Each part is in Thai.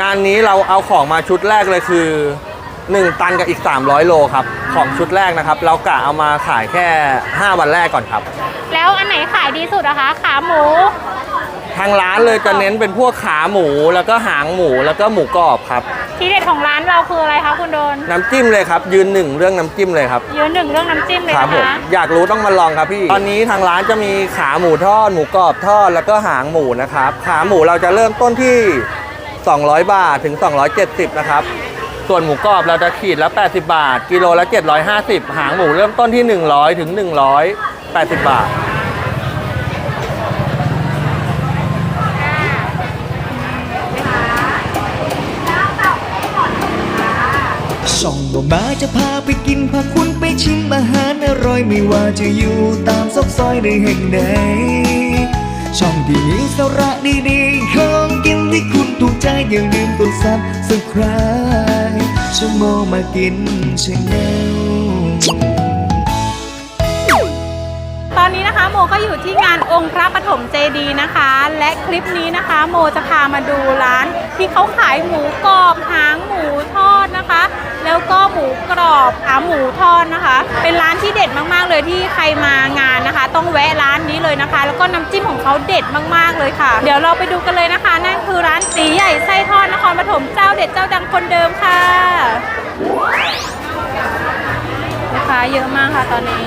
งานนี้เราเอาของมาชุดแรกเลยคือ 1 ตันกับอีก 300 โลครับ ของชุดแรกนะครับ เรากะเอามาขายแค่ 5 วันแรกก่อนครับ แล้วอันไหนขายดีสุดอะคะ ขาหมู ทางร้านเลยจะเน้นเป็นพวกขาหมูแล้วก็หางหมูแล้วก็หมูกรอบครับ ที่เด็ดของร้านเราคืออะไรคะคุณโดน น้ำจิ้มเลยครับ ยืนหนึ่งเรื่องน้ำจิ้มเลยครับ ยืนหนึ่งเรื่องน้ำจิ้มเลยครับนะผมคะอยากรู้ต้องมาลองครับพี่ ตอนนี้ทางร้านจะมีขาหมูทอดหมูกรอบทอดแล้วก็หางหมูนะครับ ขาหมูเราจะเริ่มต้นที่ 200 บาทถึง 270 นะครับ ส่วนหมูกรอบเราจะขีดละ 80 บาท กิโลละ 750 หางหมูเริ่มต้นที่ 100 ถึง 180 บาท ช่องบ่มาจะพาไปกินพาคุณไปชิมอาหารอร่อยไม่ว่าจะอยู่ตามซอกซอยในแห่งใดช่องที่มีสาระดีๆของกินที่คุ ณถูกใจอย่าลืมกดซับสไครต์ชั่วโมงมากินชาแนล โมก็อยู่ที่งานองค์พระปฐมเจดีนะคะ และคลิปนี้นะคะ โมจะพามาดูร้าน ที่เขาขายหมูกรอบหางหมูทอดนะคะ แล้วก็หมูกรอบขาหมูทอดนะคะ เป็นร้านที่เด็ดมากๆเลยที่ใครมางานนะคะ ต้องแวะร้านนี้เลยนะคะ แล้วก็น้ำจิ้มของเขาเด็ดมากๆเลยค่ะ เดี๋ยวเราไปดูกันเลยนะคะ นั่นคือร้านตีใหญ่ไส้ทอดนครปฐมเจ้าเด็ดเจ้าดังคนเดิมค่ะลูกค้าเยอะมากค่ะตอนนี้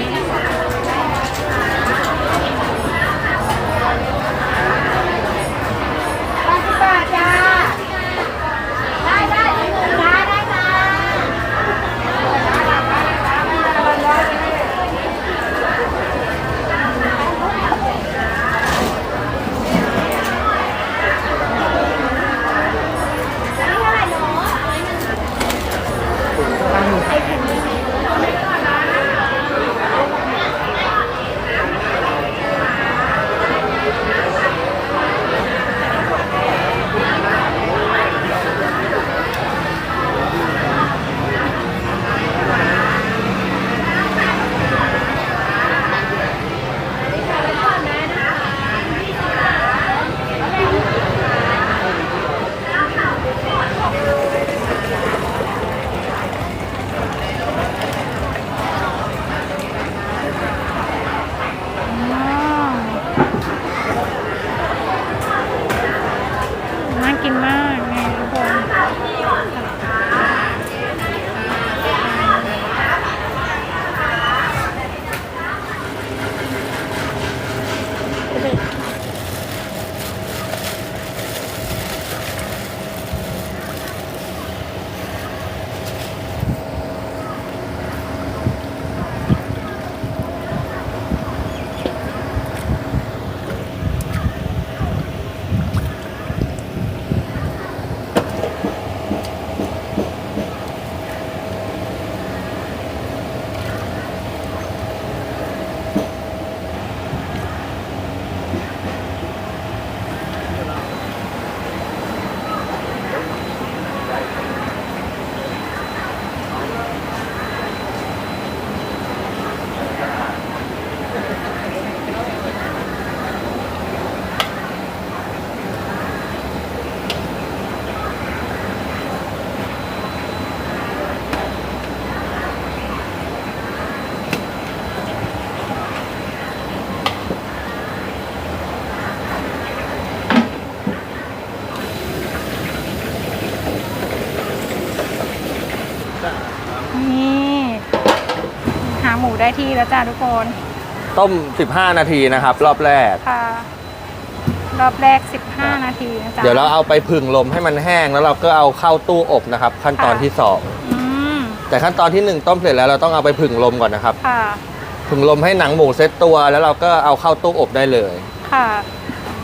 ได้ที่แล้วจ้าทุกคนต้ม 15 นาทีนะครับ รอบแรก ค่ะ รอบแรก 15 นาทีนะจ๊ะ เดี๋ยวเราเอาไปผึ่งลมให้มันแห้งแล้วเราก็เอาเข้าตู้อบนะครับ ขั้นตอนที่สองอืมแต่ขั้นตอนที่หนึ่งต้มเสร็จแล้วเราต้องเอาไปผึ่งลมก่อนนะครับ ค่ะ ผึ่งลมให้หนังหมูเซ็ตตัว แล้วเราก็เอาเข้าตู้อบได้เลย ค่ะ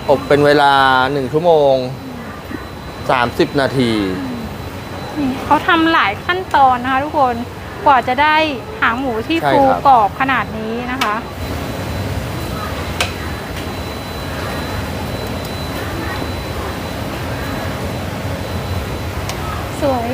อบเป็นเวลา 1 ชั่วโมง 30 นาทีนี่เขาทำหลายขั้นตอนนะคะทุกคน กว่าจะได้หางหมูที่ใช่ฟูครับ กรอบขนาดนี้นะคะ สวย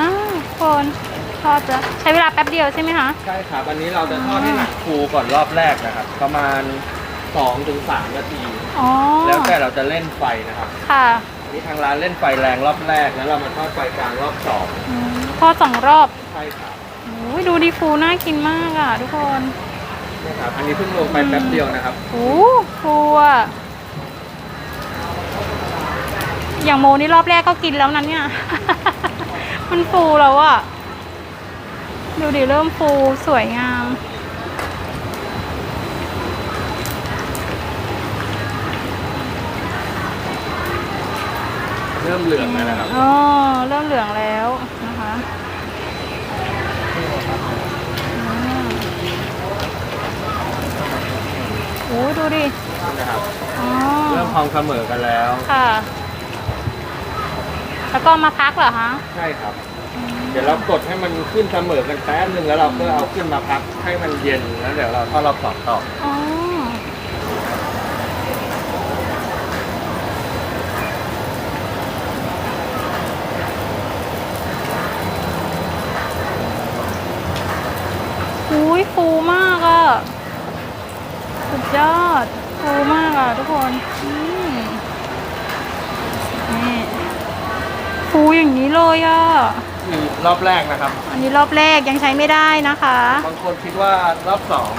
มากทุกคนทอดแล้วใช้เวลาแป๊บเดียวใช่ไหมคะ ใช่ครับอันนี้เราจะทอดให้หนักฟูก่อนรอบแรกนะครับ ประมาณ2-3ถึงนาที อ๋อ แล้วแต่เราจะเล่นไฟนะครับค่ะ อันนี้ทางร้านเล่นไฟแรงรอบแรกแล้วเรามาทอดไฟกลางรอบสองอืมทอดสองรอบใช่ครับโอ้ยดูดีฟูน่ากินมากอะ ทุกคนนี่ครับอันนี้เพิ่งลงไปแป๊บเดียวนะครับ โอ้ฟูอะ อย่างโมนี่รอบแรกก็กินแล้วนั้นเนี่ย มันฟูแล้วอะดูดิเริ่มฟูสวยงาม เริ่มเหลืองแล้วนะครับอ๋อเริ่มเหลืองแล้วนะคะอืมโอ้ยดูดิ นะครับ อ๋อ เริ่มพองเสมอกันแล้ว ค่ะ แล้วก็มาพักเหรอคะใช่ครับ เดี๋ยวเรากดให้มันขึ้นเสมอกันแป๊บนึงแล้วเราก็เอาขึ้นมาพักให้มันเย็นแล้วเดี๋ยวเราทอดรอบสองต่ออ๋ออุ้ยฟูมากอะ่ะ สุดยอดฟูมากอะ่ะทุกคนอืมนี่ ฟูอย่างนี้เลยอะ่ะคือรอบแรกนะครับ อันนี้รอบแรกยังใช้ไม่ได้นะคะ บางคนคิดว่ารอบสอง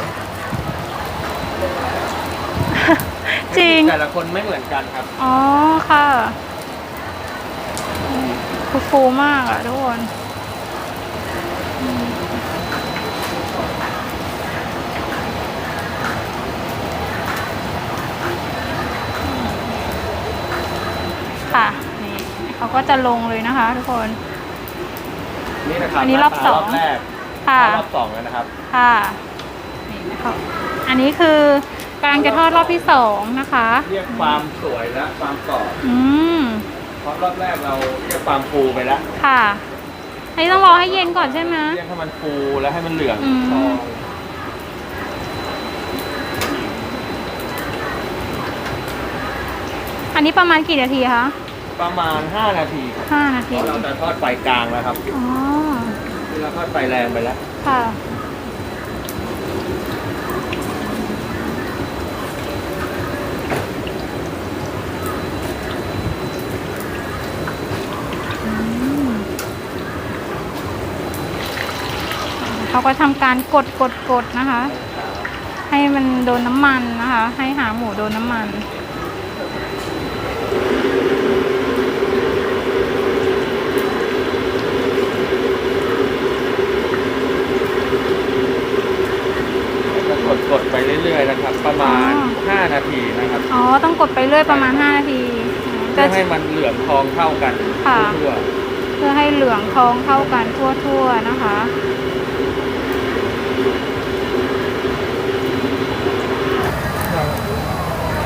จริง แต่ละคนไม่เหมือนกันครับ อ๋อค่ะอืมคือฟูมากอะทุกคนอืมค่ะนี่ เขาก็จะลงเลยนะคะ ทุกคน นี่นะครับอันนี้รอบหาตารสองอบแรกค่ะ รอบสองแล้วนะครับ ค่ะ นี่นะคะอันนี้คือกำลังจะทอดรอบที่สองนะคะ เรียกความสวยและความกรอบอืม เพราะรอบแรกเราเรียกความฟูไปแล้วค่ะ อันนี้ต้องรอให้เย็นก่อนใช่ไหม เรียกให้มันฟูแล้วให้มันเหลืองอืม ทองอันนี้ประมาณกี่นาทีคะ ประมาณ 5 นาทีครับห้านาเพทีราะเราจะทอดไฟกลางแล้วครับอ๋อที่เราทอดไฟแรงไปแล้ว ค่ะอืมเขาก็ทำการกดกดกดนะคะ ให้มันโดนน้ำมันนะคะ ให้หางหมูโดนน้ำมันจะกดกดไปเรื่อยๆนะครับ ประมาณ อ๋อ 5 นาทีนะครับอ๋อ ต้องกดไปเรื่อยประมาณ 5 นาทีอืมเพื่อให้มันเหลืองทองเท่ากันค่ะ ทั่วเพื่อให้เหลืองทองเข้ากันทั่วๆนะคะๆ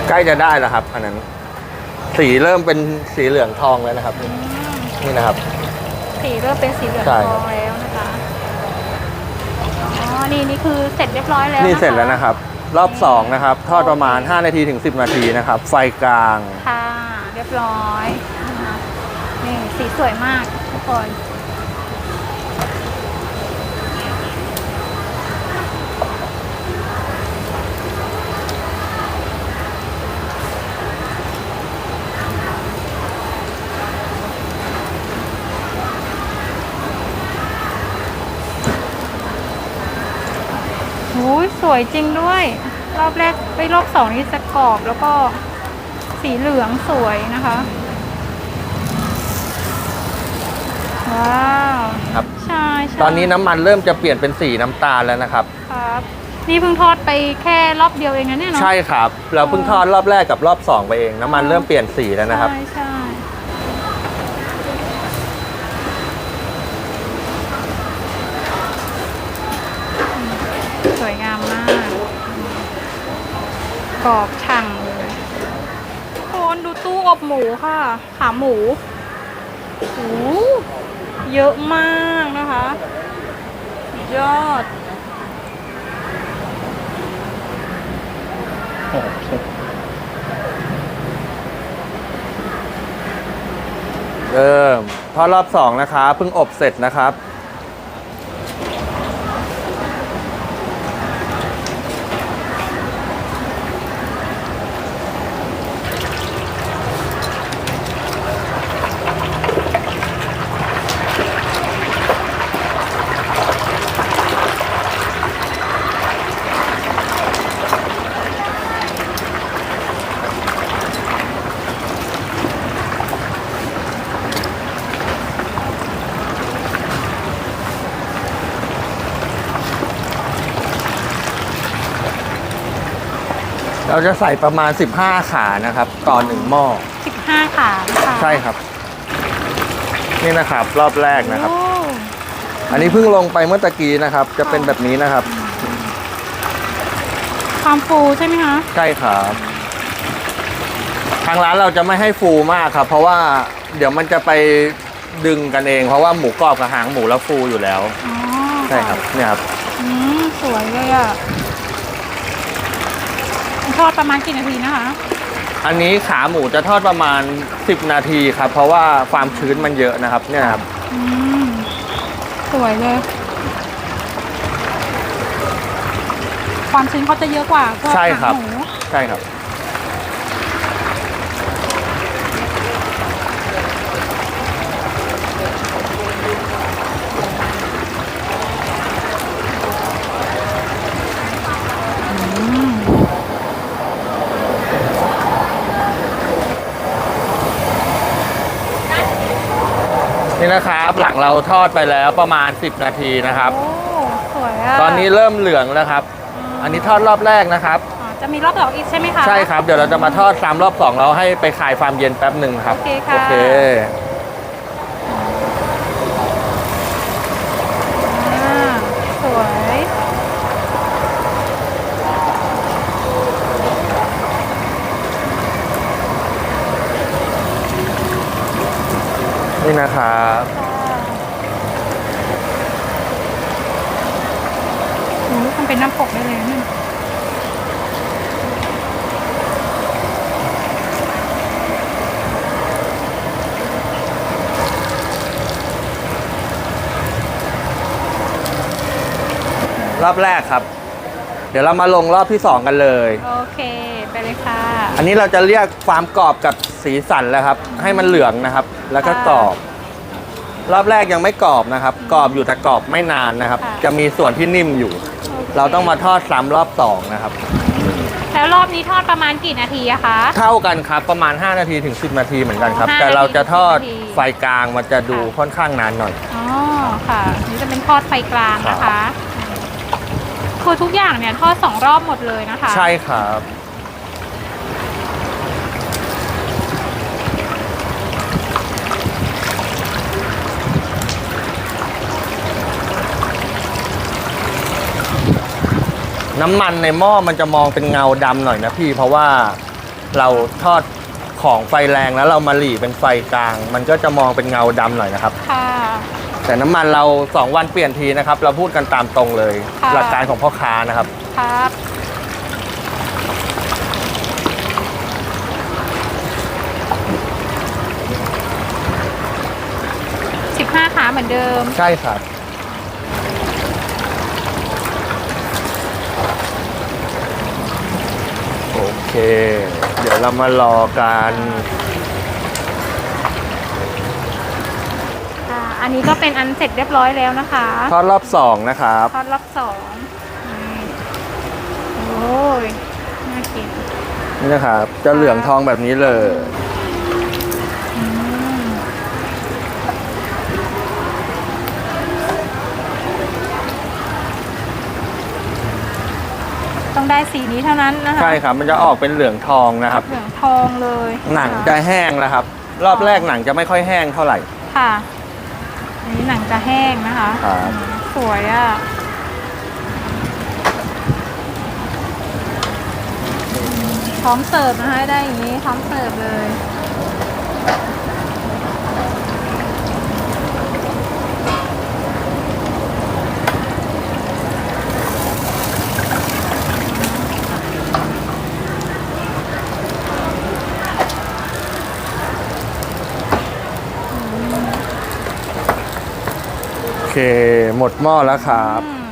ใกล้จะได้แล้วครับ อันนั้น สีเริ่มเป็นสีเหลืองทองแล้วนะครับอืมนี่นะครับ สีเริ่มเป็นสีเหลืองใช่ทองแล้วนะคะ อ๋อ นี่นี่คือเสร็จเรียบร้อยแล้วนี่ะคะเสร็จแล้วนะครับ รอบ2นะครับทอดประมาณ 5 นาทีถึง 10 นาทีนะครับ ไฟกลาง ค่ะ เรียบร้อยนะคะนี่สีสวยมากทุกคน วยจริงด้วย รอบแรกไปรอบสองนี่จะกรอบแล้วก็สีเหลืองสวยนะคะ ว้าวครับ ใช่ใช่ตอนนี้น้ำมันเริ่มจะเปลี่ยนเป็นสีน้ำตาลแล้วนะครับ ครับ นี่เพิ่งทอดไปแค่รอบเดียวเองนะเนี่ยเนาะ ใช่ครับ เราเพิ่งทอดรอบแรกกับรอบ2ไปเอง น้ำมันเริ่มเปลี่ยนสีแล้วนะครับ ใช่ใช่สวยงามมาก กรอบฉ่ำเลยคนดูตู้อบหมูค่ะ ขาหมูโอ้โหเยอะมากนะคะ ยอดเริ่มทอดรอบสองนะครับเพิ่งอบเสร็จนะครับ เราจะใส่ประมาณ 15 ขานะครับ ต่อหนึ่งหม้อ 15 ขานะคะใช่ครับ นี่นะครับรอบแรกนะครับ โอ้อันนี้เพิ่งลงไปเมื่อตะกี้นะครับ จะเป็นแบบนี้นะครับความฟูใช่ไหมคะ ใช่ครับทางร้านเราจะไม่ให้ฟูมากครับ เพราะว่าเดี๋ยวมันจะไปดึงกันเอง เพราะว่าหมูกรอบกับหางหมูแล้วฟูอยู่แล้ว อ๋อใช่ครับเนี่ยครับ อืมสวยเลยอะ ทอดประมาณกี่นาทีนะคะ อันนี้ขาหมูจะทอดประมาณ 10 นาทีครับ เพราะว่าความชื้นมันเยอะนะครับเนี่ยครับอืมสวยเลย ความชื้นเขาจะเยอะกว่าพวกใช่ครับหางหมู ใช่ครับ นี่นะครับหลังเราทอดไปแล้วประมาณ 10 นาทีนะครับ โอ้สวยอะตอนนี้เริ่มเหลืองแล้วครับ อันนี้ทอดรอบแรกนะครับ อ๋อจะมีรอบสองอีกใช่ไหมคะ ใช่ครับ เดี๋ยวเราจะมาทอดซ้ำรอบสองเราให้ไปขายฟาร์มเย็นแป๊บหนึ่งครับโอเคค่ะ โอเค อ่าสวย นี่นะครับโอ้ยทำเป็นน้ำปกได้เลยนี่รอบแรกครับ เดี๋ยวเรามาลงรอบที่2กันเลย โอเคไป เลยค่ะ อันนี้เราจะเรียกความกรอบกับสีสันแล้วครับ ให้มันเหลืองนะครับ แล้วก็กรอบ รอบแรกยังไม่กรอบนะครับ กรอบอยู่แต่กรอบไม่นานนะครับ ค่ะ จะมีส่วนที่นิ่มอยู่โคเราต้องมาทอดซ้ำรอบสองนะครับ แล้วรอบนี้ทอดประมาณกี่นาทีอะคะ เท่ากันครับประมาณ 5 นาทีถึง 10 นาทีเหมือนกันครับ ห้าแต่เราจะทอดนาทีถึง10ไฟกลางมันจะดูค่อนข้างนานหน่อย อ๋อค่ะ นี่จะเป็นทอดไฟกลางนะครัคะบ คือทุกอย่างเนี่ยทอดสองรอบหมดเลยนะคะ ใช่ครับ น้ำมันในหม้อมันจะมองเป็นเงาดำหน่อยนะพี่ เพราะว่าเราทอดของไฟแรงแล้วเรามาหลีเป็นไฟกลาง มันก็จะมองเป็นเงาดำหน่อยนะครับ ค่ะ แต่น้ำมันเรา2วันเปลี่ยนทีนะครับ เราพูดกันตามตรงเลย ค่ะ หลักการของพ่อค้านะครับ ครับสิบห้าขาเหมือนเดิม ใช่ครับ โอ เค เดี๋ยวเรามารอกันค่ะอันนี้ก็เป็นอันเสร็จเรียบร้อยแล้วนะคะทอดรอบสองนะครับ ทอดรอบสองนี่โอ้ยน่ากิน นี่นะครับ จะเหลืองทองแบบนี้เลย อืมต้อง ได้สีนี้เท่านั้นนะคะใช่ครับ มันจะออกเป็นเหลืองทองนะครับ เหลืองทองเลยหนังจะแห้งแล้วครับ รอบแรกหนังจะไม่ค่อยแห้งเท่าไหร่ค่ะอันนี้หนังจะแห้งนะคะครับสวยอะพร้อมเสิร์ฟนะคะได้อย่างนี้พร้อมเสิร์ฟเลย หมดหม้อแล้วครับ อืม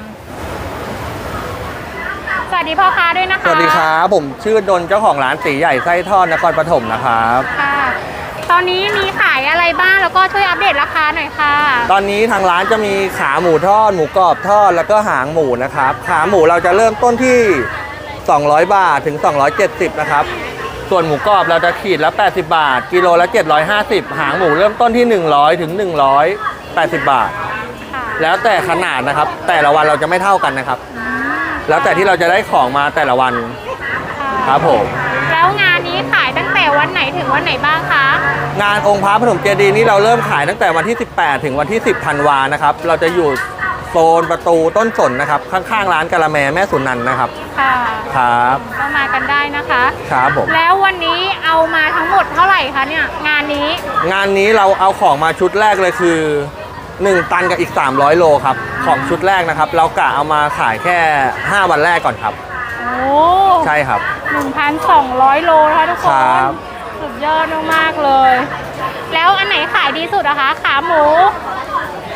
สวัสดีพ่อค้าด้วยนะคะสวัสดีครับผมชื่อดนเจ้าของร้านตีใหญ่ไส้ทอดนครปฐมนะครับ ค่ะ ตอนนี้มีขายอะไรบ้างแล้วก็ช่วยอัปเดตราคาหน่อยค่ะ ตอนนี้ทางร้านจะมีขาหมูทอด หมูกรอบทอดแล้วก็หางหมูนะครับ ขาหมูเราจะเริ่มต้นที่ 200 บาทถึง 270 นะครับ ส่วนหมูกรอบเราจะขีดละ 80 บาท กิโลละ 750 หางหมูเริ่มต้นที่ 100 ถึง 180 บาทค่ะ แล้วแต่ขนาดนะครับ แต่ละวันเราจะไม่เท่ากันนะครับอืมแล้วแต่ที่เราจะได้ของมาแต่ละวันค่ะครับผม แล้วงานนี้ขายตั้งแต่วันไหนถึงวันไหนบ้างคะ งานองค์พระปฐมเจดีย์นี้เราเริ่มขายตั้งแต่วันที่ 18 ถึงวันที่ 10ธันวานะครับ เราจะอยู่โซนประตูต้นสนนะครับ ข้างๆร้านกะละแมแม่สุนันท์นะครับ ค่ะครับก็มากันได้นะคะ ครับผม แล้ววันนี้เอามาทั้งหมดเท่าไหร่คะเนี่ยงานนี้ งานนี้เราเอาของมาชุดแรกเลยคือ 1 ตันกับอีก 300 โลครับ ของชุดแรกนะครับ เรากะเอามาขายแค่ 5 วันแรกก่อนครับ โอ้ใช่ครับหนึ่งพันสองร้อยโลนะคะทุกคนครับ สุดยอดมากๆเลย แล้วอันไหนขายดีสุดอะคะ ขาหมู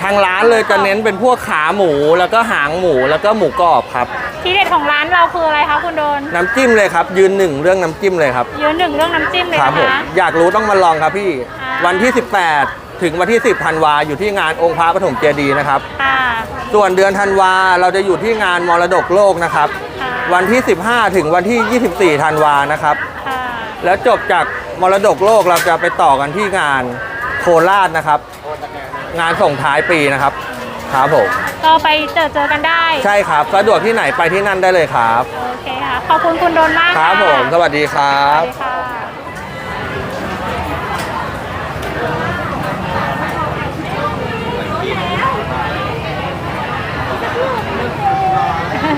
ทางร้านเลยจะเน้นเป็นพวกขาหมูแล้วก็หางหมูแล้วก็หมูกรอบครับ ที่เด็ดของร้านเราคืออะไรคะคุณโดน น้ำจิ้มเลยครับ ยืนหนึ่งเรื่องน้ำจิ้มเลยครับยืนหนึ่งเรื่องน้ำจิ้มเลยครับนะผมคะ อยากรู้ต้องมาลองครับพี่ อ่า วันที่ 18 ถึงวันที่ 10ธันวาอยู่ที่งานองค์พระปฐมเจดีย์นะครับ ค่ะส่วนเดือนธันวาเราจะอยู่ที่งานมรดกโลกนะครับ ค่ะวันที่ 15 ถึงวันที่ 24ธันวานะครับ ค่ะแล้วจบจากมรดกโลกเราจะไปต่อกันที่งานโคราชนะครับ งานส่งท้ายปีนะครับครับผมก็ไปเจอเจอกันได้ ใช่ครับสะดวกที่ไหนไปที่นั่นได้เลยครับ โอเคค่ะ ขอบคุณคุณโดนมากครับะผมสวัสดีครัสวับ สดีค่ะ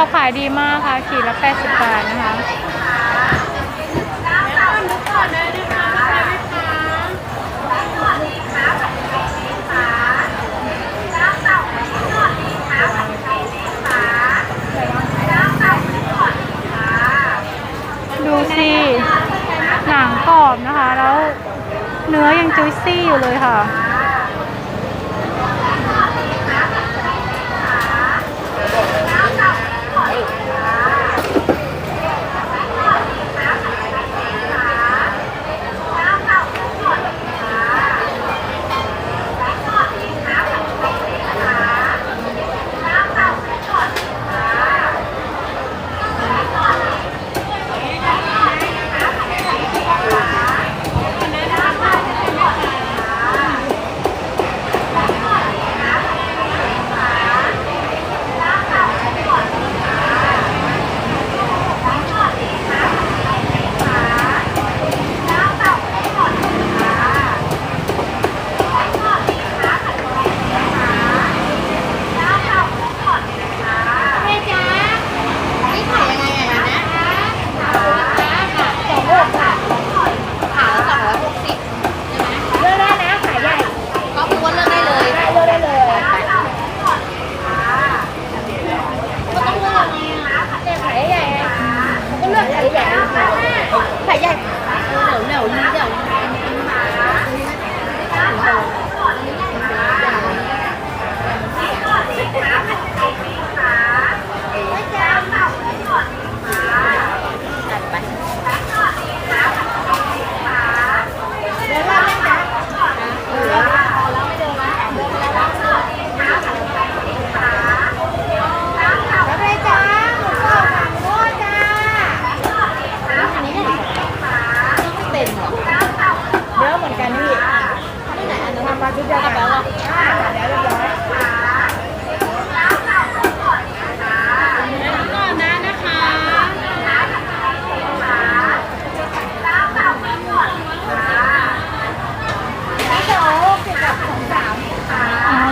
อบขายดีมากค่ะ ขีดละ 80 บาทนะคะดูสิหนังกรอบนะคะ แล้วเนื้อยังจุยซี่อยู่เลยค่ะ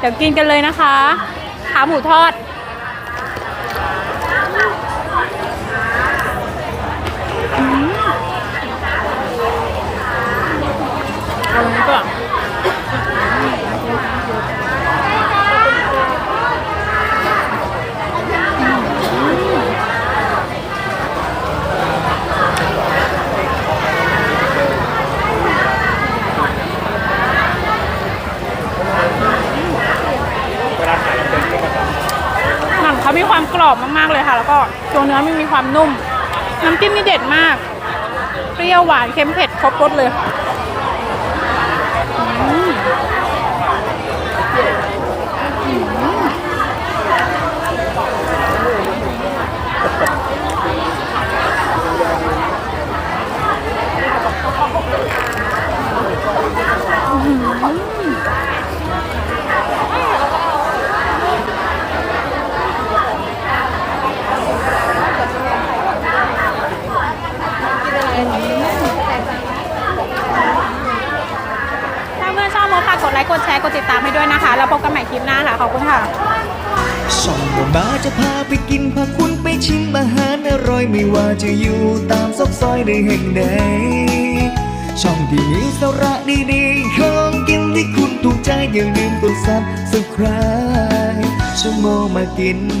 เดี๋ยวกินกันเลยนะคะ ขาหมูทอด มีความกรอบมากๆเลยค่ะ แล้วก็ตัวเนื้อมันมีความนุ่ม น้ำจิ้มนี่เด็ดมาก เปรี้ยวหวานเค็มเผ็ดครบรสเลย నిన్ను